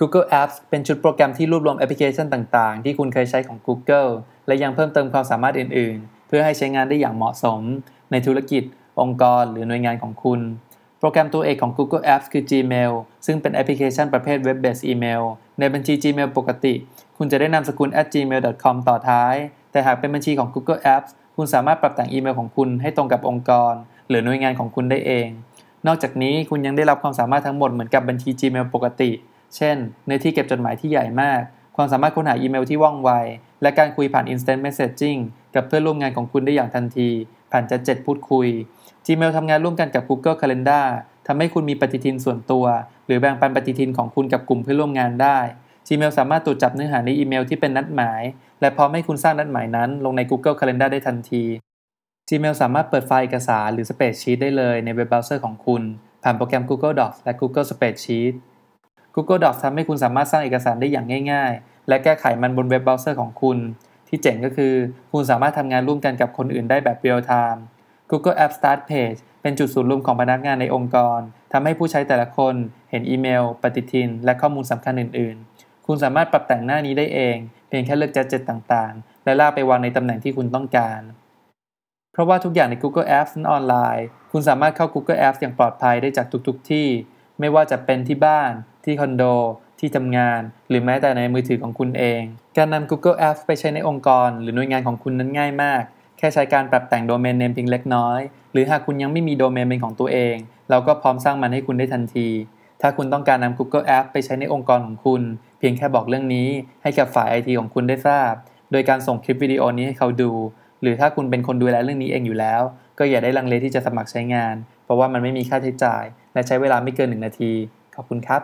Google Apps เป็นชุดโปรแกรมที่รวบรวมแอปพลิเคชันต่างๆ ที่คุณเคยใช้ของ Google และยังเพิ่มเติมความสามารถอื่น ๆ เพื่อให้ใช้งานได้อย่างเหมาะสม ในธุรกิจ องค์กร หรือหน่วยงานของคุณ โปรแกรมตัวเอกของ Google Apps คือ Gmail ซึ่งเป็นแอปพลิเคชันประเภท Web-based Email ในบัญชี Gmail ปกติ คุณจะได้นามสกุล @gmail.com ต่อท้าย แต่หากเป็นบัญชีของ Google Apps คุณสามารถปรับแต่งอีเมลของคุณให้ตรงกับองค์กร หรือหน่วยงานของคุณได้เอง นอกจากนี้คุณยังได้รับความสามารถทั้งหมดเหมือนกับบัญชี Gmail ปกติ เช่น เนื้อที่เก็บจดหมายที่ใหญ่มาก ความสามารถค้นหาอีเมลที่ว่องไว และการคุยผ่าน Instant Messaging กับเพื่อนร่วมงานของคุณได้อย่างทันที ผ่านจัดเจ็ดพูดคุย Gmail ทำงานร่วมกันกับ Google Calendar ทำให้คุณมีปฏิทินส่วนตัว หรือแบ่งปันปฏิทินของคุณกับกลุ่มเพื่อนร่วมงานได้ Gmail สามารถตรวจจับเนื้อหาในอีเมลที่เป็นนัดหมาย และพร้อมให้คุณสร้างนัดหมายนั้น ลงใน Google Calendar ได้ทันที Gmail สามารถเปิดไฟล์เอกสารหรือ Spreadsheet ได้เลยในเว็บเบราว์เซอร์ของคุณ ผ่านโปรแกรม Google Docs และ Google Spreadsheet Google Docs ทำให้คุณสามารถสร้างเอกสารได้อย่างง่าย ๆ และแก้ไขมันบนเว็บเบราว์เซอร์ของคุณ ที่เจ๋งก็คือ คุณสามารถทำงานร่วมกันกับคนอื่นได้แบบเรียลไทม์ Google App Start Page เป็นจุดศูนย์รวมของพนักงานในองค์กรทำให้ผู้ใช้แต่ละคนเห็นอีเมล ปฏิทิน และข้อมูลสำคัญอื่น ๆ คุณสามารถปรับแต่งหน้านี้ได้เอง เพียงแค่เลือกแจ d เจ็ต่างๆ และลากไปวางในตำแหน่งที่คุณต้องการ เพราะว่าทุกอย่างใน Google Apps นั้นออนไลน์ คุณสามารถเข้า Google Apps อย่างปลอดภัยได้จากทุกๆที่ ไม่ว่าจะเป็นที่บ้าน ที่คอนโด ที่ทำงาน หรือแม้แต่ในมือถือของคุณเอง การนำ Google Apps ไปใช้ในองค์กร หรือหน่วยงานของคุณนั้นง่ายมาก แค่ใช้การปรับแต่งโดเมนเนมเพียงเล็กน้อย หรือหากคุณยังไม่มีโดเมนเป็นของตัวเอง เราก็พร้อมสร้างมันให้คุณได้ทันที ถ้าคุณต้องการนำ Google Apps ไปใช้ในองค์กรของคุณ เพียงแค่บอกเรื่องนี้ ให้กับฝ่าย IT ของคุณได้ทราบ โดยการส่งคลิปวิดีโอนี้ให้เขาดู หรือถ้าคุณเป็นคนดูแลเรื่องนี้เองอยู่แล้ว ก็อย่าได้ลังเลที่จะสมัครใช้งาน เพราะว่ามันไม่มีค่าใช้จ่าย และใช้เวลาไม่เกิน 1 นาทีขอบคุณครับ